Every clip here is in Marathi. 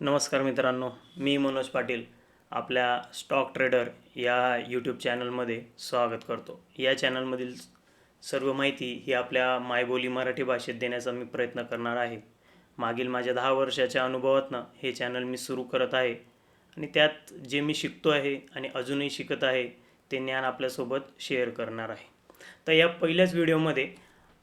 नमस्कार मित्रांनो मी मनोज पाटील आपल्या स्टॉक ट्रेडर या यूट्यूब चॅनलमध्ये स्वागत करतो. या चॅनलमधील सर्व माहिती ही आपल्या मायबोली मराठी भाषेत देण्याचा मी प्रयत्न करणार आहे. मागील माझ्या दहा वर्षाच्या अनुभवातनं हे चॅनल मी सुरू करत आहे आणि त्यात जे मी शिकतो आहे आणि अजूनही शिकत आहे ते ज्ञान आपल्यासोबत शेअर करणार आहे. तर या पहिल्याच व्हिडिओमध्ये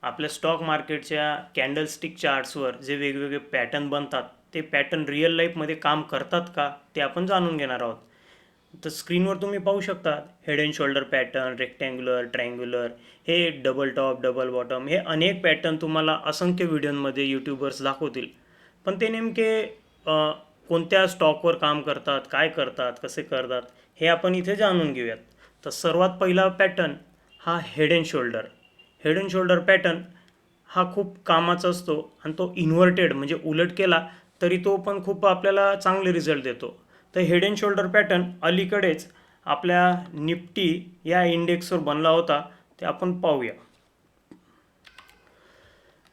आपल्या स्टॉक मार्केटच्या कॅन्डलस्टिक चार्ट्सवर जे वेगवेगळे पॅटर्न बनतात ते पॅटर्न रिअल लाईफमध्ये काम करतात का ते आपण जाणून घेणार आहोत. तर स्क्रीनवर तुम्ही पाहू शकता head and shoulder pattern rectangular triangular हे डबल टॉप डबल बॉटम हे अनेक पॅटर्न तुम्हाला असंख्य व्हिडिओमध्ये यूट्यूबर्स दाखवतील. पण ते नेमके कोणत्या स्टॉकवर काम करतात काय करतात कसे करतात हे आपण इथे जाणून घेऊयात. तर सर्वात पहिला पॅटर्न हा head and shoulder head and shoulder pattern हा खूप कामाचा असतो आणि तो इन्व्हर्टेड म्हणजे उलट केला तरी तो पण खूप आपल्याला चांगले रिझल्ट देतो. तर हेड अँड शोल्डर पॅटर्न अलीकडेच आपल्या निफ्टी या इंडेक्सवर बनला होता ते आपण पाहूया.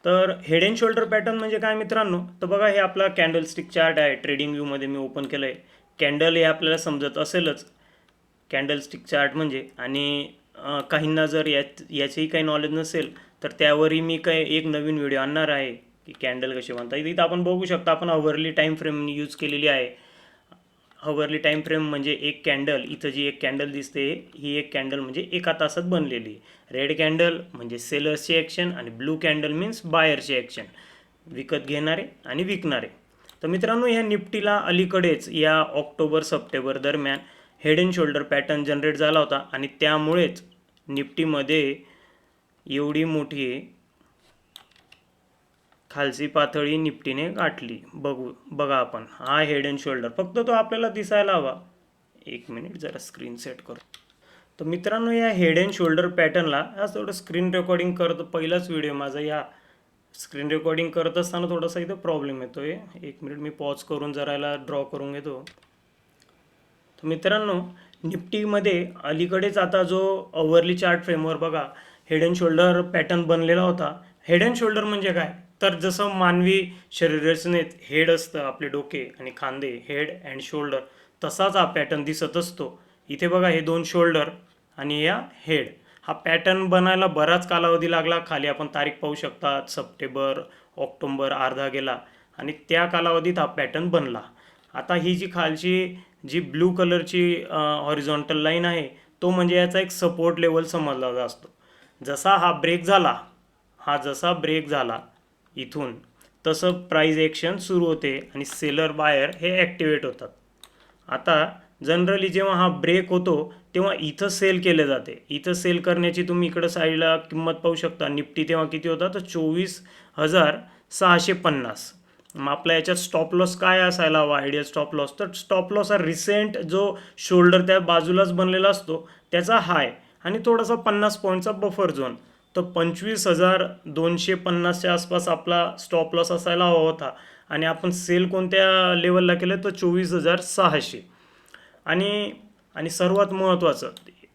तर हेड अँड शोल्डर पॅटर्न म्हणजे काय मित्रांनो? तर बघा हे आपला कॅन्डलस्टिक चार्ट आहे. ट्रेडिंग व्ह्यूमध्ये मी ओपन केलं आहे कॅन्डल हे आपल्याला समजत असेलच. कॅन्डलस्टिक चार्ट म्हणजे. आणि काहींना जर या याचेही काही नॉलेज नसेल तर त्यावरही मी काही एक नवीन व्हिडिओ आणणार आहे. की कॅन्डल कसे बनतात. इथं आपण बघू शकता आपण हवरली टाईम फ्रेम यूज केलेली आहे. हवरली टाईम फ्रेम म्हणजे एक कॅन्डल इथं जी एक कॅन्डल दिसते ही एक कॅन्डल म्हणजे एका तासात बनलेली. रेड कॅन्डल म्हणजे सेलर्सची ॲक्शन आणि ब्लू कॅन्डल मीन्स बायरची ॲक्शन विकत घेणारे आणि विकणारे. तर मित्रांनो ह्या निफ्टीला अलीकडेच या ऑक्टोबर सप्टेंबर दरम्यान head and shoulder pattern generate झाला होता आणि त्यामुळेच निफ्टीमध्ये एवढी मोठी खालची पातळी निपटीने गाठली. बघू बघा आपण. हा हेड अँड शोल्डर फक्त तो आपल्याला दिसायला हवा. एक मिनिट जरा स्क्रीन सेट करू. तर मित्रांनो या हेड अँड शोल्डर पॅटर्नला हा थोडं स्क्रीन रेकॉर्डिंग करत पहिलाच व्हिडिओ माझा या स्क्रीन रेकॉर्डिंग करत असताना थोडासा इथं प्रॉब्लेम येतो आहे एक मिनिट मी पॉज करून जरा याला ड्रॉ करून घेतो. तर मित्रांनो निफ्टीमध्ये अलीकडेच आता जो ओव्हरली चार्ट फ्रेमवर बघा हेड अँड शोल्डर पॅटर्न बनलेला होता. हेड अँड शोल्डर म्हणजे काय? तर जसं मानवी शरीररचनेत हेड असतं आपले डोके आणि खांदे हेड अँड शोल्डर तसाच हा पॅटर्न दिसत असतो. इथे बघा हे दोन शोल्डर आणि या हेड. हा पॅटर्न बनायला बराच कालावधी लागला. खाली आपण तारीख पाहू शकता सप्टेंबर ऑक्टोंबर अर्धा गेला. आणि त्या कालावधीत हा पॅटर्न बनला. आता ही जी खालची जी ब्लू कलरची हॉरिझॉन्टल लाईन आहे तो म्हणजे याचा एक सपोर्ट लेवल समजला असतो जसा हा ब्रेक झाला हा जसा ब्रेक झाला इथून. तसं प्राईज ॲक्शन सुरू होते आणि सेलर बायर हे ॲक्टिवेट होतात. आता जनरली जेव्हा हा ब्रेक होतो तेव्हा इथं सेल केले जाते. इथं सेल करण्याची तुम्ही इकडं साईडला किंमत पाहू शकता. निफ्टी तेव्हा किती होता? तर चोवीस हजार सहाशे पन्नास. मग आपल्या याच्यात स्टॉप लॉस काय असायला हवा? आयडियल स्टॉप लॉस तर स्टॉप लॉस हा रिसेंट जो शोल्डर त्या बाजूलाच बनलेला असतो त्याचा हाय आणि थोडासा पन्नास पॉईंटचा बफर झोन तर पंचवीस हजार दोनशे पन्नासच्या आसपास आपला स्टॉप लॉस असायला हवा होता. आणि आपण सेल कोणत्या लेवलला केलं? तर चोवीस हजार सहाशे. आणि आणि सर्वात महत्त्वाचं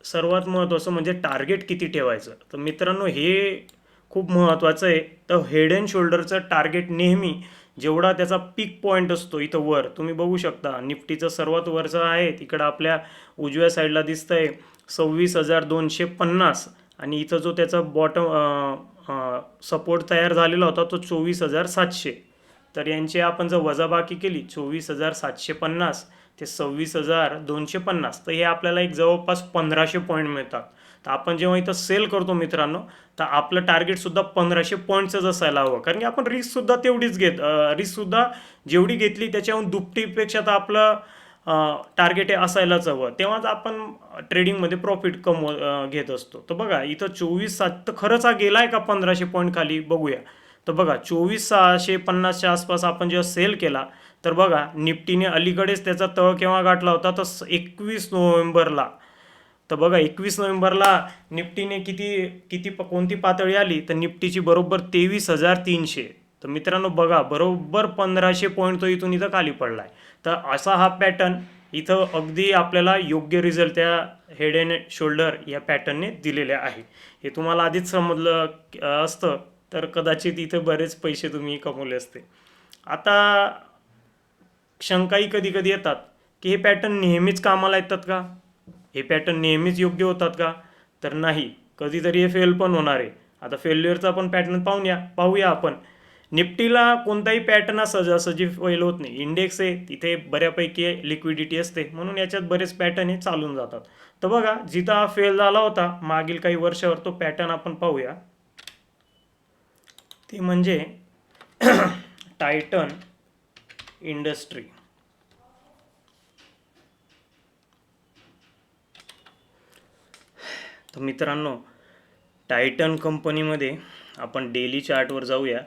सर्वात महत्त्वाचं म्हणजे टार्गेट किती ठेवायचं? तर मित्रांनो हे खूप महत्त्वाचं आहे. तर हेड अँड शोल्डरचं टार्गेट नेहमी जेवढा त्याचा पीक पॉईंट असतो इथं वर तुम्ही बघू शकता. निफ्टीचं सर्वात वरचं आहे तिकडं आपल्या उजव्या साईडला दिसतं आहे सव्वीस हजार दोनशे पन्नास. आणि इथं जो त्याचा बॉटम सपोर्ट तयार झालेला होता तो चोवीस हजार सातशे. तर यांची आपण जर वजाबाकी केली चोवीस हजार सातशे पन्नास ते सव्वीस हजार दोनशे पन्नास तर हे आपल्याला एक जवळपास पंधराशे पॉईंट मिळतात. तर आपण जेव्हा इथं सेल करतो मित्रांनो तर आपलं टार्गेटसुद्धा पंधराशे पॉईंटचंच असायला हवं. कारण की आपण रिस्कसुद्धा तेवढीच घेत रिस्कसुद्धा जेवढी घेतली त्याच्याहून दुपटीपेक्षा तर आपलं टार्गेट हे असायलाच हवं तेव्हाच आपण ट्रेडिंगमध्ये प्रॉफिट कमव घेत असतो. तर बघा इथं चोवीस सात तर खरंच हा गेला आहे का पंधराशे पॉईंट खाली? बघूया. तर बघा चोवीस सहाशे पन्नासच्या आसपास आपण जेव्हा सेल केला तर बघा निफ्टीने अलीकडेच त्याचा तळ केव्हा गाठला होता? तर एकवीस नोव्हेंबरला. तर बघा एकवीस नोव्हेंबरला निफ्टीने किती किती प- कोणती पातळी आली? तर निफ्टीची बरोबर तेवीस हजार तीनशे. तर मित्रांनो बघा बरोबर पंधराशे पॉईंट तो इथून इथं खाली पडला आहे तर असा हा पॅटर्न इथं अगदी आपल्याला योग्य रिझल्ट त्या हेड अँड शोल्डर या पॅटर्नने दिलेले आहे. हे तुम्हाला आधीच समजलं असतं. तर कदाचित इथं बरेच पैसे तुम्ही कमवले असते. आता शंकाही कधी कधी येतात की हे पॅटर्न नेहमीच कामाला येतात का? हे पॅटर्न नेहमीच योग्य होतात का? तर नाही. कधीतरी हे फेल पण होणार आहे. आता फेल्युअरचा पण पॅटर्न पाहून या पाहूया आपण. निफ्टीला कोणताही पॅटर्न असं जसं फेल होत नाही. इंडेक्स आहे तिथे बऱ्यापैकी लिक्विडिटी असते. म्हणून याच्यात बरेच पॅटर्न हे चालून जातात. तर बघा जिथं हा फेल झाला होता मागील काही वर्षावर तो पॅटर्न आपण पाहूया. ते म्हणजे टायटन इंडस्ट्री तर मित्रांनो टायटन कंपनीमध्ये आपण डेली चार्टवर जाऊया.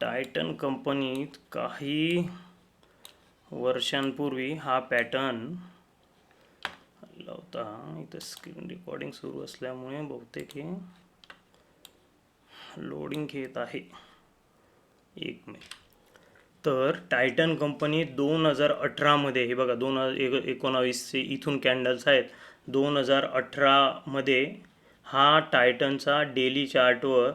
टायटन कंपनीत काही वर्षांपूर्वी हा पॅटर्न आला होता. इथं स्क्रीन रेकॉर्डिंग सुरू असल्यामुळे बहुतेक हे लोडिंग घेत आहे. एक मिनिट तर टायटन कंपनी दोन हजार अठरामध्ये हे बघा दोन हजार एकोणावीसचे इथून कॅन्डल्स आहेत. दोन हजार अठरामध्ये हा टायटनचा डेली चार्टवर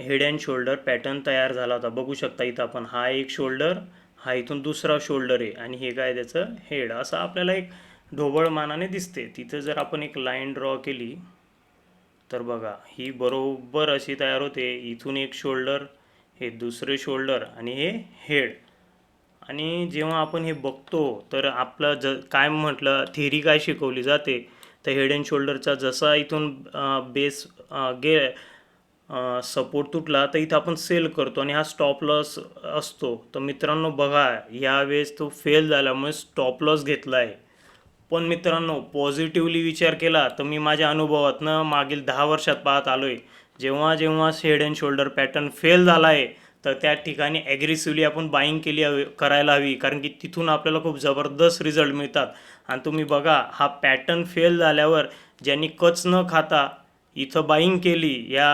हेड अँड शोल्डर पॅटर्न तयार झाला होता. बघू शकता इथं आपण. हा एक शोल्डर हा इथून दुसरा शोल्डर आहे. आणि हे काय त्याचं? हेड. असं आपल्याला एक ढोबळ मानाने दिसते. तिथं जर आपण एक लाईन ड्रॉ केली तर बघा ही बरोबर अशी तयार होते. इथून एक शोल्डर हे दुसरे शोल्डर आणि हे हेड. आणि जेव्हा आपण हे बघतो तर आपलं ज काय म्हटलं थेरी काय शिकवली जाते? तर हेड अँड शोल्डरचा जसा इथून बेस गे सपोर्ट तुटला तर इथं आपण सेल करतो आणि हा स्टॉप लॉस असतो. तर मित्रांनो बघा यावेळेस तो फेल झाल्यामुळे स्टॉप लॉस घेतला आहे पण मित्रांनो पॉझिटिव्हली विचार केला तर मी माझ्या अनुभवातनं मागील दहा वर्षात पाहत आलो आहे जेव्हा जेव्हा head and shoulder pattern fail झाला आहे तर त्या ठिकाणी ॲग्रेसिव्हली आपण बाईंग केली हवी करायला हवी. कारण की तिथून आपल्याला खूप जबरदस्त रिझल्ट मिळतात. आणि तुम्ही बघा हा पॅटर्न फेल झाल्यावर ज्यांनी कच न खाता इथं बाईंग केली या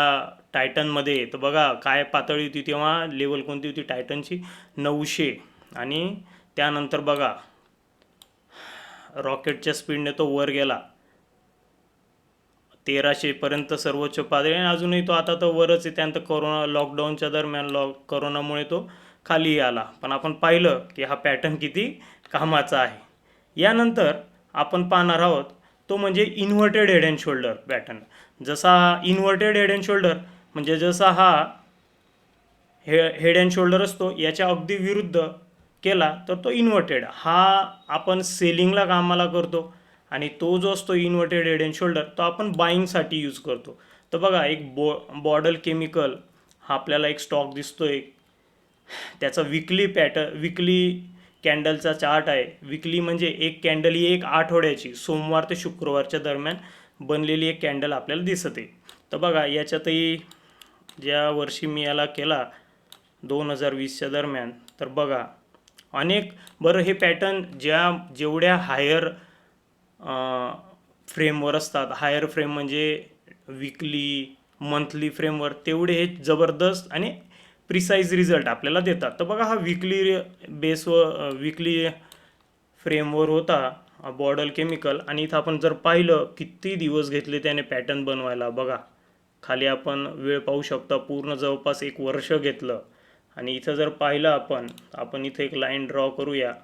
टायटनमध्ये तर बघा काय पातळी होती तेव्हा लेवल कोणती होती? टायटनची नऊशे. आणि त्यानंतर बघा रॉकेटच्या स्पीडने तो वर गेला. तेराशेपर्यंत सर्वोच्च पातळी. आणि अजूनही तो आता तर वरच आहे. त्यानंतर कोरोना लॉकडाऊनच्या दरम्यान लॉक करोनामुळे तो खाली आला. पण आपण पाहिलं की हा पॅटर्न किती कामाचा आहे. यानंतर आपण पाहणार आहोत तो म्हणजे inverted head and shoulder pattern जसा इन्व्हर्टेड हेड अँड शोल्डर म्हणजे जसा हा हे हेड अँड शोल्डर असतो याच्या अगदी विरुद्ध केला तर तो इन्व्हर्टेड हा आपण सेलिंगला कामाला करतो आणि तो जो असतो इन्व्हर्टेड हेड अँड शोल्डर तो आपण बाईंगसाठी यूज करतो. तर बघा एक बॉ बॉडल केमिकल हा आपल्याला एक स्टॉक दिसतो एक त्याचा विकली पॅटर्न विकली कॅन्डलचा चार्ट आहे. विकली म्हणजे एक कॅन्डल ही एक आठवड्याची सोमवार ते शुक्रवारच्या दरम्यान बनलेली एक कॅन्डल आपल्याला दिसते. तर बघा याच्यातही ज्या वर्षी मी याला केला दोन हजार वीसच्या दरम्यान तर बघा अनेक बरं हे पॅटर्न ज्या जेवढ्या हायर फ्रेमवर असतात हायर फ्रेम म्हणजे विकली मंथली फ्रेमवर तेवढे हे जबरदस्त आणि प्रिसाईज रिझल्ट आपल्याला देतात. तर बघा हा विकली बेसवर विकली फ्रेमवर होता बॉडल केमिकल आणि इथं आपण जर पाहिलं किती दिवस घेतले त्याने पॅटर्न बनवायला बघा. खाली आपण वेळ पाहू शकता पूर्ण जवळपास एक वर्ष घेतलं. आणि इथं जर पाहिलं आपण आपण इथं एक लाईन ड्रॉ करूया.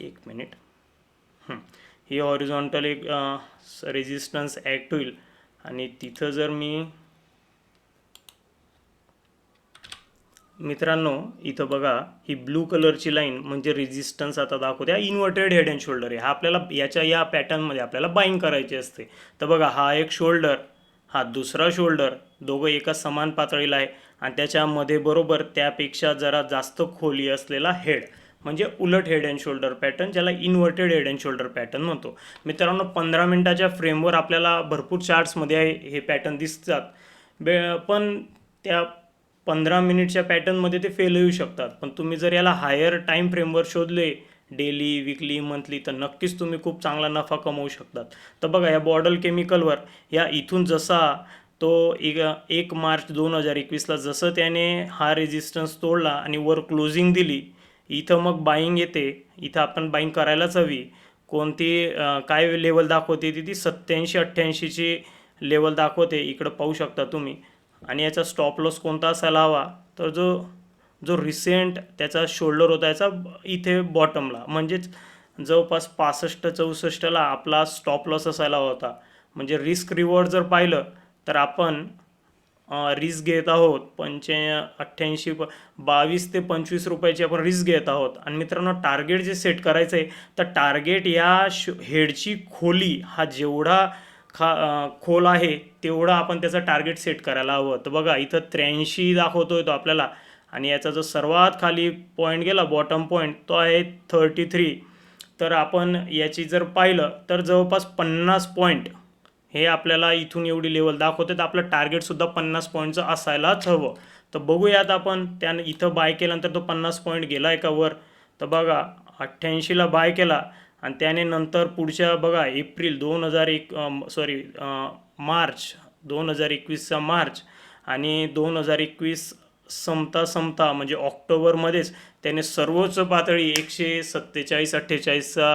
एक मिनिट ही. हॉरिझॉन्टल एक रेजिस्टन्स ॲक्ट होईल. आणि तिथं जर मी मित्रांनो इथं बघा ही ब्लू कलरची लाईन म्हणजे रेझिस्टन्स आता दाखवते. इन्व्हर्टेड हेड अँड शोल्डर आहे. हा आपल्याला याच्या या पॅटर्नमध्ये आपल्याला बाईंग करायची असते. तर बघा हा एक शोल्डर हा दुसरा शोल्डर दोघं एका समान पातळीला आहे. आणि त्याच्यामध्ये बरोबर त्यापेक्षा जरा जास्त खोली असलेला हेड म्हणजे उलट हेड अँड शोल्डर पॅटर्न ज्याला inverted head and shoulder pattern म्हणतो. मित्रांनो पंधरा मिनटाच्या फ्रेमवर आपल्याला भरपूर चार्ट्समध्ये हे पॅटर्न दिसतात. बे पण त्या पंधरा मिनिटच्या पॅटर्नमध्ये ते फेल होऊ शकतात. पण तुम्ही जर याला हायर टाईम फ्रेमवर शोधले डेली विकली मंथली तर नक्कीच तुम्ही खूप चांगला नफा कमवू शकतात. तर बघा या बॉडल केमिकलवर या इथून जसा तो एक एक मार्च दोन हजार एकवीसला जसं त्याने हा रेजिस्टन्स तोडला आणि वर क्लोजिंग दिली इथं मग बाईंग येते. इथं आपण बाईंग करायलाच हवी. कोणती काय लेवल दाखवते ती? ती सत्याऐंशी अठ्ठ्याऐंशीची लेवल दाखवते. इकडं पाहू शकता तुम्ही. आणि याचा स्टॉप लॉस कोणता असायला हवा? तर जो जो रिसेंट त्याचा शोल्डर होता याचा इथे बॉटमला म्हणजेच जवळपास पासष्ट चौसष्टला आपला स्टॉप लॉस असायला होता. म्हणजे रिस्क रिवॉर्ड जर पाहिलं तर आपण रिस्क घेत आहोत. पंचे अठ्ठ्याऐंशी प बावीस ते पंचवीस रुपयाची आपण रिस्क घेत आहोत. आणि मित्रांनो टार्गेट जे सेट करायचं आहे तर टार्गेट या श हेडची खोली हा जेवढा खा खोल आहे तेवढा आपण त्याचं टार्गेट सेट करायला हवं. तर बघा इथं त्र्याऐंशी दाखवतोय तो आपल्याला. आणि याचा जो सर्वात खाली पॉईंट गेला बॉटम पॉईंट तो आहे थर्टी थ्री तर आपण याची जर पाहिलं तर जवळपास पन्नास पॉईंट हे आपल्याला इथून एवढी लेवल दाखवते. तर आपलं टार्गेटसुद्धा पन्नास पॉईंटचं असायलाच हवं. तर बघूयात आपण त्यानं इथं बाय केल्यानंतर तो पन्नास पॉईंट गेला आहे का वर तर बघा अठ्ठ्याऐंशीला बाय केला. आणि त्याने नंतर पुढच्या बघा एप्रिल दोन हजार एक सॉरी मार्च दोन हजार एकवीसचा मार्च आणि दोन हजार एकवीस संपता संपता म्हणजे ऑक्टोबरमध्येच त्याने सर्वोच्च पातळी एकशे सत्तेचाळीस अठ्ठेचाळीसचा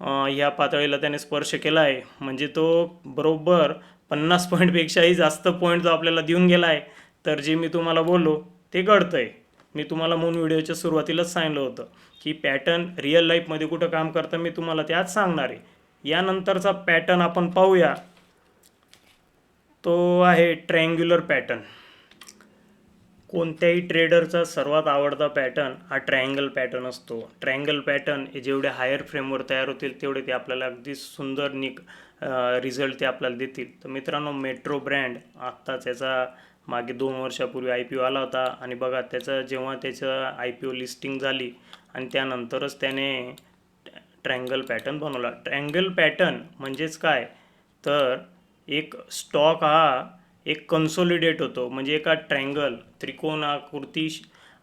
ह्या पातळीला त्याने स्पर्श केला आहे. म्हणजे तो बरोबर पन्नास पॉईंटपेक्षाही जास्त पॉईंट जो आपल्याला देऊन गेला आहे. तर जे मी तुम्हाला बोललो ते घडतं आहे मी तुम्हाला मून व्हिडिओच्या सुरुवातीलाच सांगितलं होतं. की पॅटर्न रिअल लाईफमध्ये कुठं काम करतं मी तुम्हाला ते आज सांगणार आहे. यानंतरचा पॅटर्न आपण पाहूया. तो आहे ट्रँग्युलर पॅटर्न कोणत्याही ट्रेडरचा सर्वात आवडता पॅटर्न हा ट्रायंगल पॅटर्न असतो. ट्रायंगल पॅटर्न हे जेवढे हायर फ्रेमवर तयार होतील तेवढे ते आपल्याला अगदी सुंदर निक रिझल्ट ते आपल्याला देतील. तर मित्रांनो मेट्रो ब्रँड आत्ताच याचा मागे दोन वर्षापूर्वी आय पी ओ आला होता. आणि बघा त्याचं जेव्हा त्याचं आय पी ओ लिस्टिंग झाली आणि त्यानंतरच त्याने ट्रँगल पॅटर्न बनवला. ट्रँगल पॅटर्न म्हणजेच काय? तर एक स्टॉक हा एक कन्सोलिडेट होतो. म्हणजे एका ट्रँगल त्रिकोण आकृती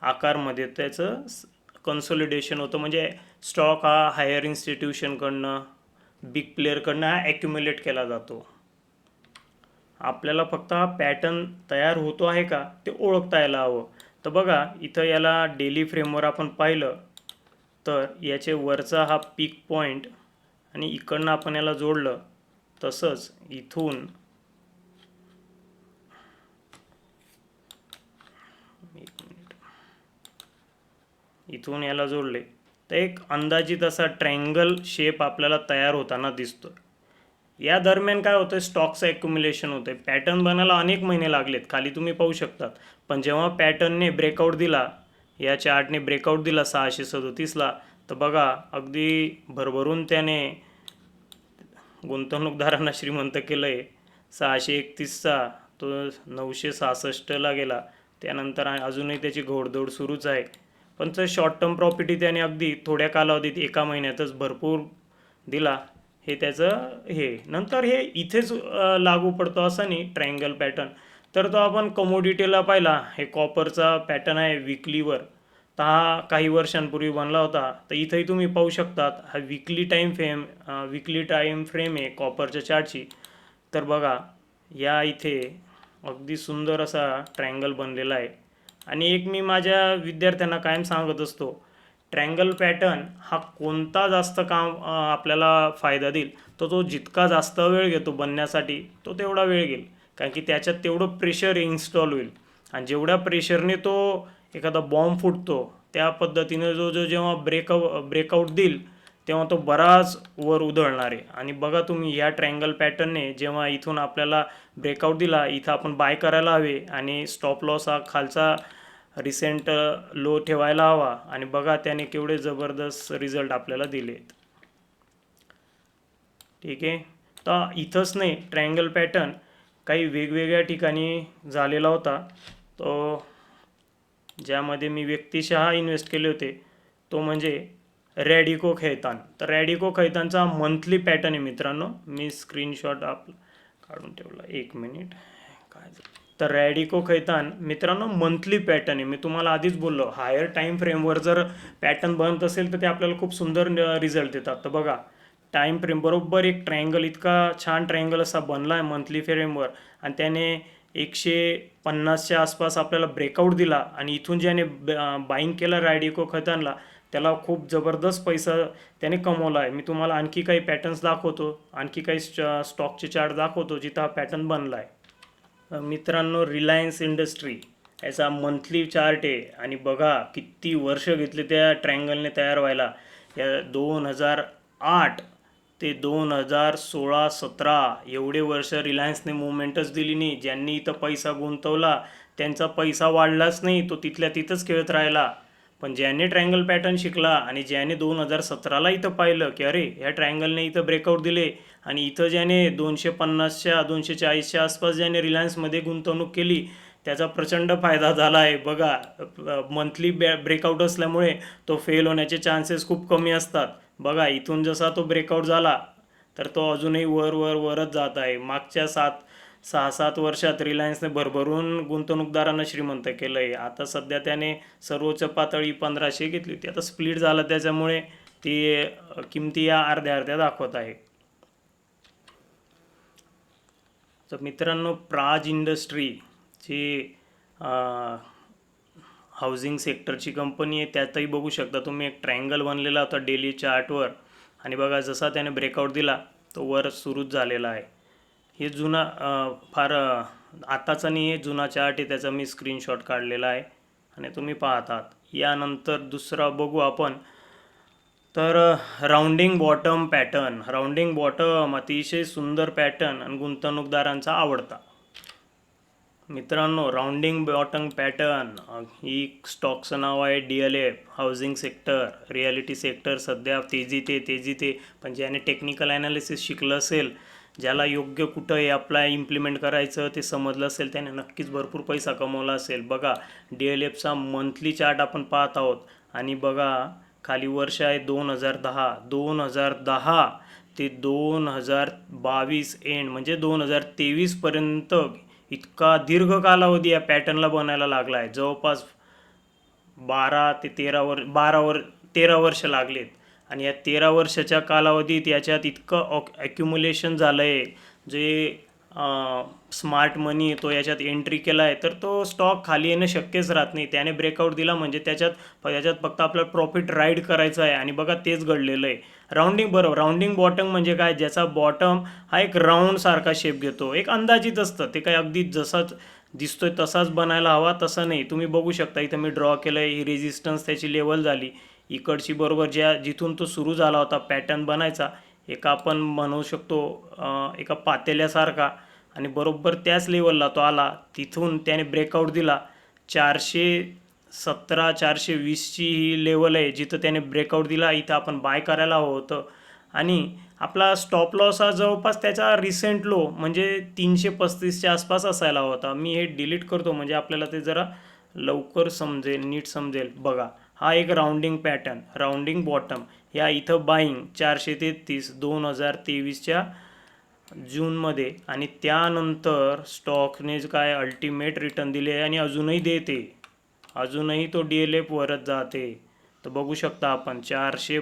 आकारमध्ये त्याचं कन्सोलिडेशन होतं. म्हणजे स्टॉक हा हायर इन्स्टिट्यूशनकडनं बिग प्लेअरकडनं हा ॲक्युम्युलेट केला जातो. आपल्याला फक्त हा पॅटर्न तयार होतो आहे का? ते ओळखता यायला हवं. तर बघा इथं याला डेली फ्रेमवर आपण पाहिलं. तर याचे वरचा हा पीक पॉईंट आणि इकडनं आपण याला जोडलं तसंच इथून इथून याला जोडले. तर एक अंदाजित असा ट्रँगल शेप आपल्याला तयार होताना दिसतो या दरम्यान काय होतं स्टॉकचं ॲक्युम्युलेशन होतं पॅटर्न बनायला अनेक महिने लागलेत. खाली तुम्ही पाहू शकतात. पण जेव्हा पॅटर्नने ब्रेकआउट दिला या चार्टने ब्रेकआउट दिला सहाशे सदोतीसला. तर बघा अगदी भरभरून त्याने गुंतवणूकदारांना श्रीमंत केलं आहे सहाशे एकतीसचा तो नऊशे सहासष्टला गेला. त्यानंतर अजूनही त्याची घोडदौड सुरूच आहे. पण तर शॉर्ट टर्म प्रॉपर्टी त्याने अगदी थोड्या कालावधीत एका महिन्यातच भरपूर दिला. हे त्याचं हे. नंतर हे इथेच लागू पडतो असं नाही ट्रायंगल पॅटर्न तर तो आपण कमोडिटीला पाहिला. हे कॉपरचा पॅटर्न आहे विकलीवर तर हा काही वर्षांपूर्वी बनला होता. तर इथंही तुम्ही पाहू शकतात हा weekly time frame weekly time frame आहे कॉपरच्या चार्टची तर बघा या इथे अगदी सुंदर असा ट्रँगल बनलेला आहे. आणि एक मी माझ्या विद्यार्थ्यांना कायम सांगत असतो ट्रँगल पॅटर्न हा कोणता जास्त काम आपल्याला फायदा देईल? तर तो जितका जास्त वेळ घेतो बनण्यासाठी तो तेवढा वेळ घेईल. कारण की त्याच्यात तेवढं प्रेशर इन्स्टॉल होईल. आणि जेवढ्या प्रेशरने तो एखादा बॉम्ब फुटतो त्या पद्धतीने जो जो जेव्हा ब्रेकआउ ब्रेकआउट देईल तेव्हा तो बराच वर उधळणार आहे. आणि बघा तुम्ही या ट्रँगल पॅटर्नने जेव्हा इथून आपल्याला ब्रेकआउट दिला इथं आपण बाय करायला हवे आणि स्टॉप लॉस हा खालचा रिसेंट लो ठेवायला हवा. आणि बघा त्याने केवढे जबरदस्त रिझल्ट आपल्याला दिलेत. ठीक आहे? तर इथंच नाही ट्रँगल पॅटर्न काही वेगवेगळ्या ठिकाणी झालेला होता. तो ज्यामध्ये मी व्यक्तिशः इन्व्हेस्ट केले होते तो म्हणजे रॅडिको खैतान. तर रॅडिको खैतानचा मंथली पॅटर्न आहे मित्रांनो. मी स्क्रीनशॉट आप काढून ठेवला. एक मिनिट काय तर रॅडिको खैतान मित्रांनो मंथली पॅटर्न आहे. मी तुम्हाला आधीच बोललो हायर टाईम फ्रेमवर जर पॅटर्न बनत असेल तर ते आपल्याला खूप सुंदर रिझल्ट देतात. तर बघा टाईम फ्रेम बरोबर एक ट्रायंगल इतका छान ट्रायंगल असा बनला आहे मंथली फ्रेमवर आणि त्याने एकशे पन्नासच्या आसपास आपल्याला ब्रेकआउट दिला आणि इथून ज्याने बाईंग केलं रायडिको खतानला त्याला खूप जबरदस्त पैसा त्याने कमवला आहे. मी तुम्हाला आणखी काही पॅटर्न्स दाखवतो आणखी काही स्टॉकचे चार्ट दाखवतो जिथं हा पॅटर्न बनला आहे. मित्रांनो रिलायन्स इंडस्ट्री याचा मंथली चार्ट आहे. आणि बघा किती वर्ष घेतले त्या ट्रँगलने तयार व्हायला. या दोन हजार आठ ते दोन हजार सोळा सतरा एवढे वर्ष रिलायन्सने मुवमेंटच दिली नाही. ज्यांनी इथं पैसा गुंतवला त्यांचा पैसा वाढलाच नाही. तो तिथल्या तिथंच खेळत राहिला. पण ज्याने ट्रायंगल पॅटर्न शिकला आणि ज्याने दोन हजार सतराला इथं पाहिलं की अरे ह्या ट्रायंगलने इथं ब्रेकआउट दिले आणि इथं ज्याने दोनशे पन्नासच्या दोनशे चाळीसच्या आसपास ज्याने रिलायन्समध्ये गुंतवणूक केली त्याचा प्रचंड फायदा झाला आहे. बघा मंथली बॅ ब्रेकआउट असल्यामुळे तो फेल होण्याचे चान्सेस खूप कमी असतात. बघा इथून जसा तो ब्रेकआउट झाला तर तो अजूनही वर वर वरच जात आहे. मागच्या सात सहा सात वर्षात रिलायन्सने भरभरून गुंतवणूकदारांना श्रीमंत केलं आहे आता सध्या त्याने सर्वोच्च पातळी पंधराशे घेतली होती. आता स्प्लिट झाला त्याच्यामुळे ती किमती या अर्ध्या अर्ध्या दाखवत आहे. तर मित्रांनो प्राज इंडस्ट्री जी हाऊसिंग सेक्टरची कंपनी आहे त्यातही बघू शकता तुम्ही एक ट्रँगल बनलेला होता डेली चार्टवर. आणि बघा जसा त्याने ब्रेकआउट दिला तो वर सुरूच झालेला आहे. हे जुना फार आताचा नाही आहे जुना चार्ट आहे त्याचा मी स्क्रीनशॉट काढलेला आहे. आणि तुम्ही पाहतात. यानंतर दुसरा बघू आपण. तर rounding bottom pattern rounding bottom अतिशय सुंदर पॅटर्न आणि गुंतवणूकदारांचा आवडता. मित्रांनो राऊंडिंग बॉटम पॅटर्न ही स्टॉकचं नाव आहे D L F housing sector reality sector सध्या तेजीत आहे तेजीत. आहे पण ज्याने टेक्निकल ॲनालिसिस शिकलं असेल ज्याला योग्य कुठं हे अप्लाय इम्प्लिमेंट करायचं ते समजलं असेल त्याने नक्कीच भरपूर पैसा कमवला असेल. बघा डी एल एफचा मंथली चार्ट आपण पाहत आहोत. आणि बघा खाली वर्ष आहे दोन हजार दहा. दोन हजार दहा ते दोन हजार बावीस एंड म्हणजे दोन हजार तेवीसपर्यंत इतका दीर्घ कालावधी या पॅटर्नला बनायला लागला आहे जवळपास बारा ते तेरा वर बारा वर तेरा वर्ष लागलेत. आणि या तेरा वर्षाच्या कालावधीत याच्यात इतकं ऑक ॲक्युम्युलेशन झालं आहे जे स्मार्ट मनी तो याच्यात एंट्री केला आहे तर तो स्टॉक खाली येणं शक्यच राहत नाही. त्याने ब्रेकआउट दिला म्हणजे त्याच्यात त्याच्यात फक्त आपल्याला प्रॉफिट राईड करायचं आहे. आणि बघा तेच घडलेलं आहे. राऊंडिंग बरोबर. राऊंडिंग बॉटम म्हणजे काय? ज्याचा बॉटम हा एक राऊंड सारखा शेप घेतो. एक अंदाजित असतं. ते काय अगदी जसाच दिसतोय तसाच बनायला हवा तसं नाही. तुम्ही बघू शकता इथं मी ड्रॉ केलं आहे ही रेजिस्टन्स त्याची लेवल झाली. इकडची बरोबर ज्या जिथून तो सुरू झाला होता पॅटर्न बनायचा एका आपण म्हणू शकतो एका पातेल्यासारखा आणि बरोबर त्याच लेवलला तो आला. तिथून त्याने ब्रेकआउट दिला. चारशे सतरा चारशे वीसची ही लेवल आहे जिथं त्याने ब्रेकआउट दिला इथं आपण बाय करायला हवं होतं. आणि आपला स्टॉप लॉस हा जवळपास त्याचा रिसेंट लो म्हणजे तीनशे पस्तीसच्या आसपास असायला होता. मी हे डिलीट करतो म्हणजे आपल्याला ते जरा लवकर समजेल नीट समजेल. बघा हा एक राऊंडिंग पॅटर्न राऊंडिंग बॉटम या इथं बाईंग चारशे तेहतीस दोन हजार तेवीसच्या जूनमध्ये. आणि त्यानंतर स्टॉकने जे काय अल्टिमेट रिटर्न दिले आणि अजूनही देते. अजूनही तो डी एल एफ वरच जाते. तर बघू शकता आपण चारशे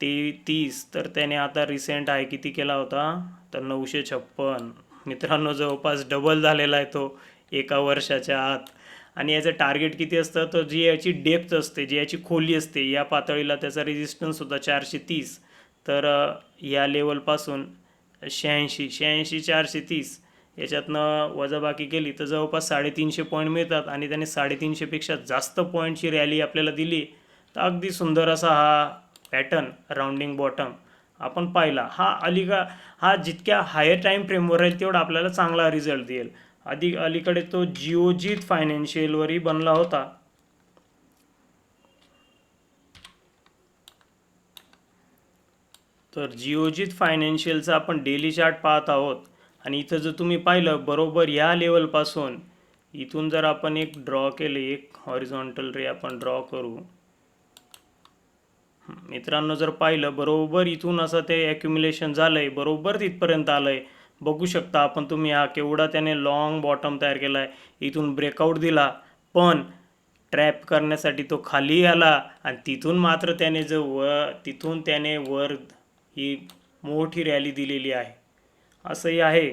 ते तीस तर त्याने आता रिसेंट आहे किती केला होता? तर नऊशे छप्पन. मित्रांनो जवळपास डबल झालेला आहे तो एका वर्षाच्या आत. आणि याचं टार्गेट किती असतं? तर जी याची डेप्थ असते जी याची खोली असते या पातळीला त्याचा रेजिस्टन्स होता चारशे तीस. तर या लेवलपासून शहाऐंशी शहाऐंशी चारशे तीस. याच्यातनं वजाबाकी केली तर जवळपास साडेतीनशे पॉईंट मिळतात आणि त्याने साडेतीनशेपेक्षा जास्त पॉईंटची रॅली आपल्याला दिली. तर अगदी सुंदर असा हा पॅटर्न राऊंडिंग बॉटम आपण पाहिला. हा अलिका हा जितक्या हायर टाईम फ्रेमवर राहील तेवढा आपल्याला चांगला रिझल्ट देईल. आधी अलीकडे तो जिओजित फायनान्शियलवरही बनला होता. तर जिओजित फायनान्शियलचा आपण डेली चार्ट पाहत आहोत. आणि इथं जर तुम्ही पाहिलं बरोबर या लेवलपासून इथून जर आपण एक ड्रॉ केले एक हॉरिझॉन्टल रे आपण ड्रॉ करू. मित्रांनो जर पाहिलं बरोबर इथून असं ते ॲक्युम्युलेशन झालं आहे बरोबर तिथपर्यंत आलं आहे बघू शकता आपण तुम्ही हा केवढा त्याने लॉंग बॉटम तयार केला आहे इथून ब्रेकआउट दिला पण ट्रॅप करण्यासाठी तो खाली आला आणि तिथून मात्र त्याने जो व तिथून त्याने वर ही मोठी रॅली दिलेली आहे. असंही आहे.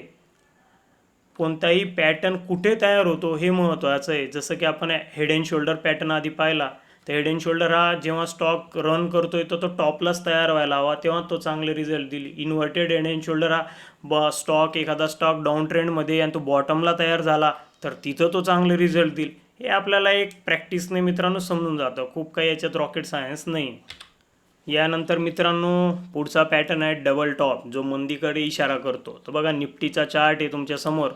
कोणताही पॅटर्न कुठे तयार होतो हे महत्त्वाचं आहे. जसं की आपण हेड अँड शोल्डर पॅटर्न आधी पाहिला तर हेड अँड शोल्डर हा जेव्हा स्टॉक रन करतो आहे तर तो टॉपलाच तयार व्हायला हवा तेव्हा तो चांगले रिझल्ट देईल. इन्व्हर्टेड हेड अँड शोल्डर हा ब स्टॉक एखादा स्टॉक डाऊन ट्रेंडमध्ये आणि तो बॉटमला तयार झाला तर तिथं तो चांगले रिझल्ट देईल. हे आपल्याला एक प्रॅक्टिसने मित्रांनो समजून जातं. खूप काही याच्यात रॉकेट सायन्स नाही. यानंतर मित्रांनो पुढचा पॅटर्न आहे डबल टॉप जो मंदीकडे इशारा करतो. तर बघा निफ्टीचा चार्ट आहे तुमच्यासमोर.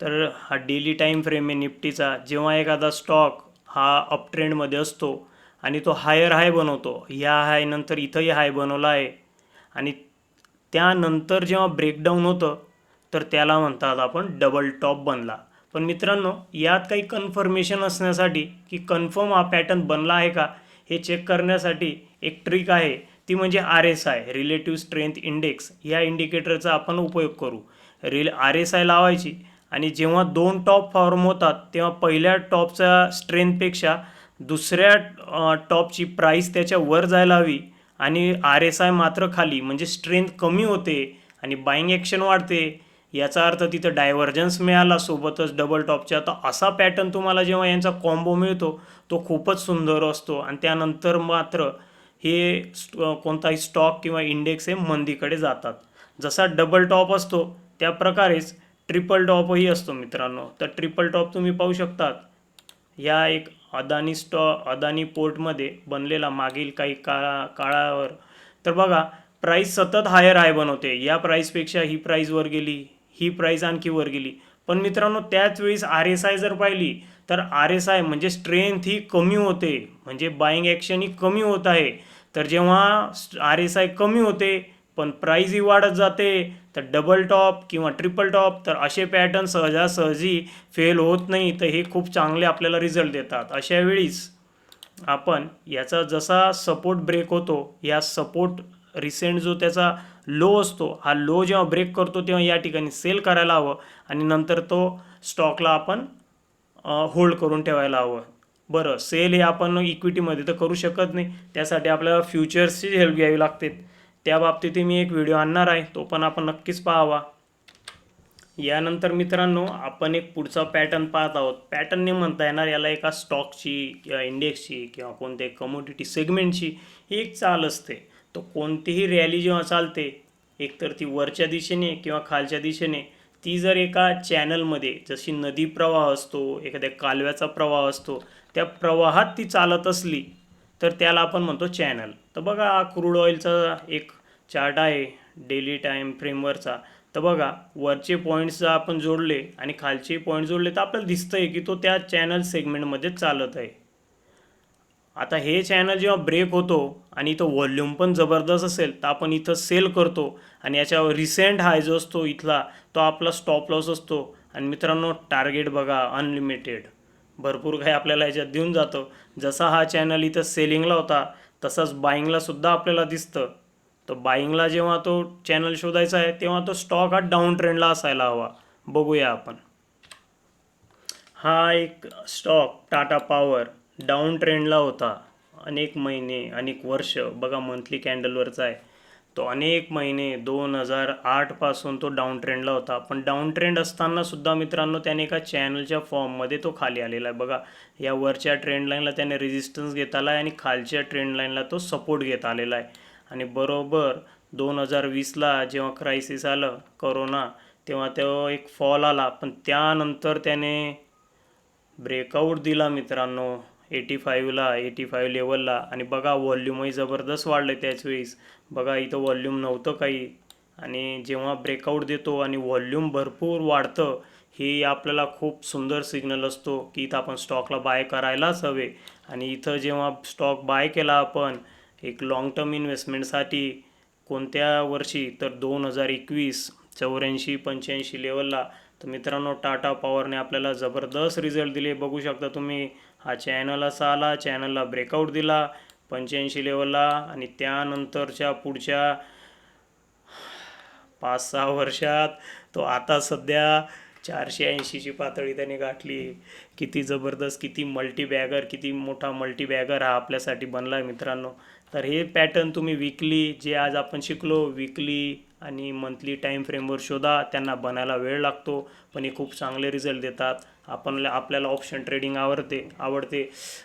तर हा डेली टाईम फ्रेम आहे निफ्टीचा. जेव्हा एखादा स्टॉक हा अप ट्रेंडमध्ये असतो आणि तो हायर हाय बनवतो ह्या हाय नंतर इथंही हाय बनवला आहे. आणि त्यानंतर जेव्हा ब्रेकडाऊन होतं तर त्याला म्हणतात आपण डबल टॉप बनला. पण मित्रांनो यात काही कन्फर्मेशन असण्यासाठी की कन्फर्म हा पॅटर्न बनला आहे का? हे चेक करण्यासाठी एक ट्रिक आहे. ती म्हणजे R S I relative strength index ह्या इंडिकेटरचा आपण उपयोग करू. रिल आर एस आय लावायची आणि जेव्हा दोन टॉप फॉर्म होतात तेव्हा पहिल्या टॉपच्या स्ट्रेंथपेक्षा दुसऱ्या टॉपची प्राईस त्याच्या वर जायला हवी आणि आर एस आय मात्र खाली. म्हणजे स्ट्रेंथ कमी होते आणि बाईंग ॲक्शन वाढते. याचा अर्थ तिथं डायव्हर्जन्स मिळाला सोबतच डबल टॉपच्या तर असा पॅटर्न तुम्हाला जेव्हा यांचा कॉम्बो मिळतो तो खूपच सुंदर असतो. आणि त्यानंतर मात्र हे कोणताही स्टॉक किंवा इंडेक्स हे मंदीकडे जातात. जसा डबल टॉप असतो त्या प्रकारेच ट्रिपल टॉपही असतो मित्रांनो. तर ट्रिपल टॉप तुम्ही पाहू शकतात. या एक अदानी स्टॉ अदानी पोर्टमध्ये बनलेला मागील काही काळा काळावर. तर बघा प्राईस सतत हायर हाय बनवते. या प्राईसपेक्षा ही प्राईजवर गेली. ही प्राईस आणखी वर गेली. पण मित्रांनो त्याच वेळेस आर एस आय जर पाहिली तर आर एस आय म्हणजे स्ट्रेंथ ही कमी होते. म्हणजे बाईंग ॲक्शन ही कमी होत आहे. तर जेव्हा आर एस आय कमी होते पण प्राईज ही वाढत जाते तर डबल टॉप किंवा ट्रिपल टॉप तर असे पॅटर्न सहजासहजी फेल होत नाही. तर हे खूप चांगले आपल्याला रिझल्ट देतात. अशा वेळीच आपण याचा जसा सपोर्ट ब्रेक होतो या सपोर्ट रिसेंट जो त्याचा लो असतो. हा लो जेव्हा ब्रेक करतो तेव्हा या ठिकाणी सेल करायला हवं आणि नंतर तो स्टॉकला आपण होल्ड करून ठेवायला हवं. बरं सेल हे आपण इक्विटीमध्ये तर करू शकत नाही. त्यासाठी आपल्याला फ्युचर्सची हेल्प घ्यावी लागते. त्या बाबतीत मी एक व्हिडिओ आणणार आहे. तो पण आपण नक्कीच पाहावा. यानंतर मित्रांनो आपण एक पुढचा पॅटर्न पाहत आहोत. पॅटर्नने म्हणता येणार याला एका स्टॉकची किंवा इंडेक्सची किंवा कोणत्या कमोडिटी सेगमेंटची ही एक चाल असते. तो कोणतीही रॅली जेव्हा चालते एकतर ती वरच्या दिशेने किंवा खालच्या दिशेने ती जर एका चॅनलमध्ये जशी नदी प्रवाह असतो एखाद्या कालव्याचा प्रवाह असतो त्या प्रवाहात ती चालत असली तर त्याला आपण म्हणतो चॅनल तर बघा हा क्रूड ऑइलचा एक चार्ट आहे डेली टाईम फ्रेमवरचा तर बघा वरचे पॉईंट्स जर आपण जोडले आणि खालचे पॉईंट जोडले तर आपल्याला दिसतं आहे की तो त्या चॅनल सेगमेंटमध्ये चालत आहे. आता हे चॅनल जेव्हा ब्रेक होतो आणि इथं व्हॉल्यूम पण जबरदस्त असेल तर आपण इथं सेल करतो. आणि याच्यावर रिसेंट हाय जो असतो इथला तो आपला स्टॉप लॉस असतो. आणि मित्रांनो टार्गेट बघा अनलिमिटेड भरपूर काही आपल्याला याच्यात देऊन जातं. जसा हा चॅनल इथं सेलिंगला होता तसाच बाईंगला सुद्धा आपल्याला दिसतं. तर बाईंगला जेव्हा तो चॅनल शोधायचा आहे तेव्हा तो स्टॉक हा डाऊन ट्रेंडला असायला हवा. बघूया आपण. हा एक स्टॉक टाटा पॉवर डाऊन ट्रेंडला होता. अनेक महिने अनेक वर्ष बघा मंथली कॅन्डलवरचा आहे. तो अनेक महिने दोन हजार आठपासून तो डाऊन ट्रेंडला होता. पण डाऊन ट्रेंड असतानासुद्धा मित्रांनो त्याने एका चॅनलच्या फॉर्ममध्ये तो खाली आलेला आहे. बघा या वरच्या ट्रेंड लाईनला त्याने रेजिस्टन्स घेत आला आहे आणि खालच्या ट्रेंड लाईनला तो सपोर्ट घेत आलेला आहे. आणि बरोबर दोन हजार वीसला जेव्हा क्रायसिस आलं करोना तेव्हा तो एक फॉल आला. पण त्यानंतर त्याने ब्रेकआउट दिला मित्रांनो. एटी फाईव्हला एटी फाईव्ह लेवलला आणि बघा व्हॉल्यूमही जबरदस्त वाढलं त्याच वेळेस बघा इथं व्हॉल्यूम नव्हतं काही. आणि जेव्हा ब्रेकआउट देतो आणि व्हॉल्यूम भरपूर वाढतं हे आपल्याला खूप सुंदर सिग्नल असतो की इथं आपण स्टॉकला बाय करायलाच हवे. आणि इथं जेव्हा स्टॉक बाय केला आपण एक लाँग टर्म इन्व्हेस्टमेंटसाठी कोणत्या वर्षी? तर दोन हजार एकवीस चौऱ्याऐंशी पंच्याऐंशी लेवलला तर मित्रांनो टाटा पॉवरने आपल्याला जबरदस्त रिझल्ट दिले. बघू शकता तुम्ही हा चॅनल असा आला चॅनलला ब्रेकआउट दिला पंच्याऐंशी लेवलला आणि त्यानंतरच्या पुढच्या पाच सहा वर्षात तो आता सध्या चारशे ऐंशीची पातळी त्याने गाठली. किती जबरदस्त किती मल्टी बॅगर किती मोठा मल्टी बॅगर हा आपल्यासाठी बनला आहे मित्रांनो. तर हे पॅटर्न तुम्ही विकली जे आज आपण शिकलो विकली आणि मंथली टाईम फ्रेमवर शोधा त्यांना बनायला वेळ लागतो पण हे खूप चांगले रिझल्ट देतात. आपण आपल्याला ऑप्शन ट्रेडिंग आवडते आवडते.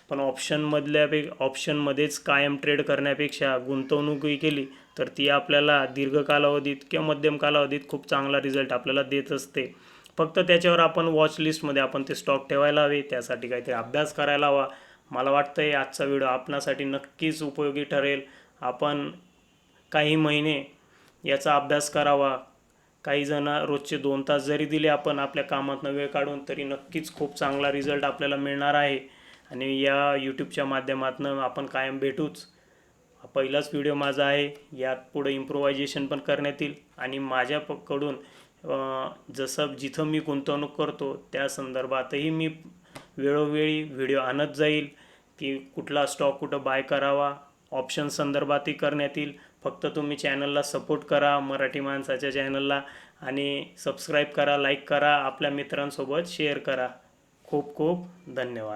पण ऑप्शनमधल्यापे ऑप्शनमध्येच कायम ट्रेड करण्यापेक्षा गुंतवणूकही केली तर ती आपल्याला दीर्घ कालावधीत किंवा मध्यम कालावधीत खूप चांगला रिझल्ट आपल्याला देत असते. फक्त त्याच्यावर आपण वॉच लिस्टमध्ये आपण ते स्टॉक ठेवायला हवे त्यासाठी काहीतरी अभ्यास करायला हवा. मला वाटतं आहे आजचा व्हिडिओ आपणासाठी नक्कीच उपयोगी ठरेल. आपण काही महिने याचा अभ्यास करावा. काही जण रोजचे दोन तास जरी दिले आपण आपल्या कामातनं वेळ काढून तरी नक्कीच खूप चांगला रिझल्ट आपल्याला मिळणार आहे. आणि या यूट्यूबच्या माध्यमातून आपण कायम भेटूच. हा पहिलाच व्हिडिओ माझा आहे. यात पुढे इम्प्रोवायझेशन पण करण्यात येईल. आणि माझ्या जसं जिथं मी गुंतवणूक करतो त्या संदर्भातही मी वेळोवेळी व्हिडिओ आणत जाईल. की कुठला स्टॉक कुठं बाय करावा. ऑप्शन संदर्भातही करण्यात येईल. फक्त तुम्ही चॅनलला सपोर्ट करा मराठी माणसाच्या चॅनलला आणि सबस्क्राईब करा लाईक करा आपल्या मित्रांसोबत शेअर करा. खूप खूप धन्यवाद.